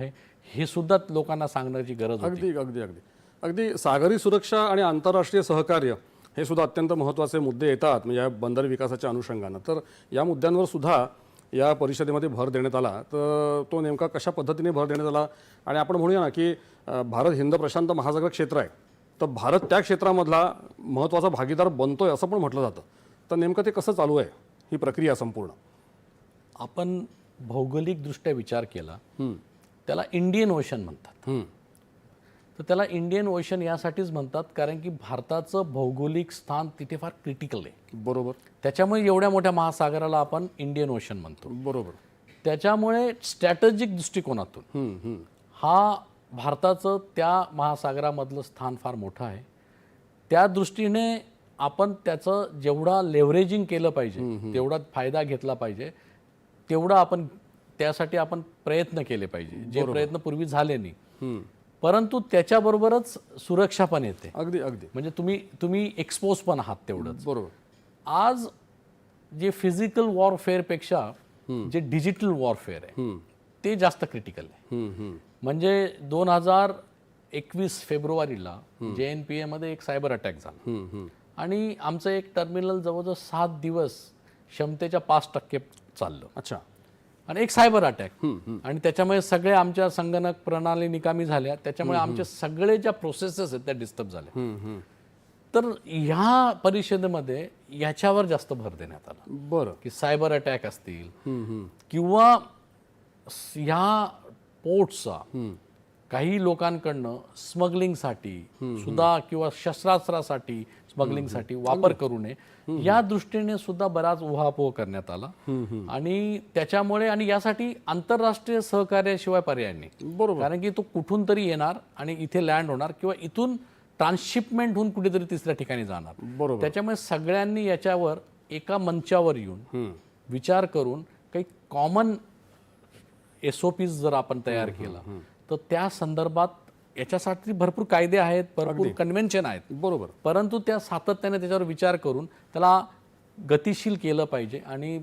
आहे हे सुद्धा लोकांना सांगण्याची गरज होती. अगदी अगदी अगदी. अगदी सागरी सुरक्षा आणि आंतरराष्ट्रीय सहकार्य हे सुद्धा अत्यंत महत्त्वाचे मुद्दे येतात म्हणजे या बंदर विकासाच्या अनुषंगानं. तर या मुद्द्यांवर सुद्धा या परिषदेमध्ये भर देण्यात आला. तर तो नेमका कशा पद्धतीने भर देण्यात आला? आणि आपण म्हणूया ना की भारत हिंद प्रशांत महासागर क्षेत्र आहे. तर भारत त्या क्षेत्रामधला महत्त्वाचा भागीदार बनतोय असं पण म्हटलं जातं. तर नेमकं ते कसं चालू आहे? ही प्रक्रिया संपूर्ण. आपण भौगोलिकदृष्ट्या विचार केला त्याला इंडियन ओशन म्हणतात. तर त्याला इंडियन ओशन यासाठीच म्हणतात कारण की भारताचं भौगोलिक स्थान तिथे फार क्रिटिकल आहे. बरोबर. त्याच्यामुळे एवढ्या मोठ्या महासागराला आपण इंडियन ओशन म्हणतो. बरोबर. त्याच्यामुळे स्ट्रॅटेजिक दृष्टिकोनातून. हा भारताचं त्या महासागरामधलं स्थान फार मोठं आहे. त्या दृष्टीने आपण त्याचं जेवढा लेव्हरेजिंग केलं पाहिजे तेवढा फायदा घेतला पाहिजे तेवढा आपण त्यासाठी आपण प्रयत्न केले पाहिजे. जे प्रयत्न पूर्वी झाले नाही. परंतु त्याच्याबरोबरच सुरक्षा पण येते. अगदी अगदी. म्हणजे तुम्ही तुम्ही एक्सपोज पण आहात तेवढंच. बरोबर. आज जे फिजिकल वॉरफेअरपेक्षा जे डिजिटल वॉरफेअर आहे ते जास्त क्रिटिकल आहे. म्हणजे दोन हजार एकवीस फेब्रुवारीला जे एन पी एमध्ये एक सायबर अटॅक झाला. आणि आमचं एक टर्मिनल जवळजवळ सात दिवस क्षमतेच्या पाच टक्के चाललं. अच्छा. आणि एक सायबर अटॅक. आणि त्याच्यामुळे सगळे आमच्या संगणक प्रणाली निकामी झाल्या. त्याच्यामुळे आमचे सगळे ज्या प्रोसेसेस आहेत त्या डिस्टर्ब झाल्या. तर ह्या परिषदेमध्ये याच्यावर जास्त भर देण्यात आला. बरं. की सायबर अटॅक असतील. किंवा ह्या पोर्टचा काही लोकांकडनं स्मगलिंगसाठी सुद्धा किंवा शस्त्रास्त्रासाठी स्मगलिंगसाठी वापर करू नये. या दृष्टीने सुद्धा बराच उहापोह करण्यात आला. आणि त्याच्यामुळे आणि यासाठी आंतरराष्ट्रीय सहकार्याशिवाय पर्याय नाही. बरोबर. कारण की तो कुठून तरी येणार आणि इथे लँड होणार किंवा इथून ट्रान्सशिपमेंट होऊन कुठेतरी तिसऱ्या ठिकाणी जाणार. बरोबर. त्याच्यामुळे सगळ्यांनी याच्यावर एका मंचावर येऊन विचार करून काही कॉमन एस ओ पीज जर आपण तयार केला तर त्या संदर्भात याच्यासाठी भरपूर कायदे आहेत भरपूर कन्व्हेन्शन आहेत. बरोबर. परंतु त्या सातत्याने त्याच्यावर विचार करून त्याला गतिशील केलं पाहिजे आणि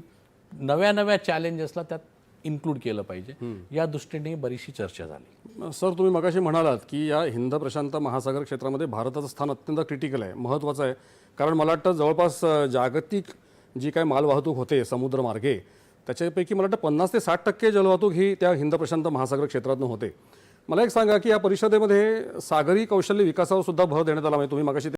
नव्या नव्या चॅलेंजेसला त्यात इन्क्लूड केलं पाहिजे. या दृष्टीने बरीचशी चर्चा झाली. सर तुम्ही मगाशी म्हणालात की या हिंद प्रशांत महासागर क्षेत्रामध्ये भारताचं स्थान अत्यंत क्रिटिकल आहे महत्त्वाचं आहे. कारण मला वाटतं जवळपास जागतिक जी काय मालवाहतूक होते समुद्रमार्गे त्याच्यापैकी मला वाटतं पन्नास ते साठ टक्के जलवाहतूक ही त्या हिंद प्रशांत महासागर क्षेत्रातून होते. मला एक सांगा की या परिषदेमध्ये सागरी कौशल्य विकासावर सुद्धा भर देण्यात आला म्हणजे तुम्ही मागाशी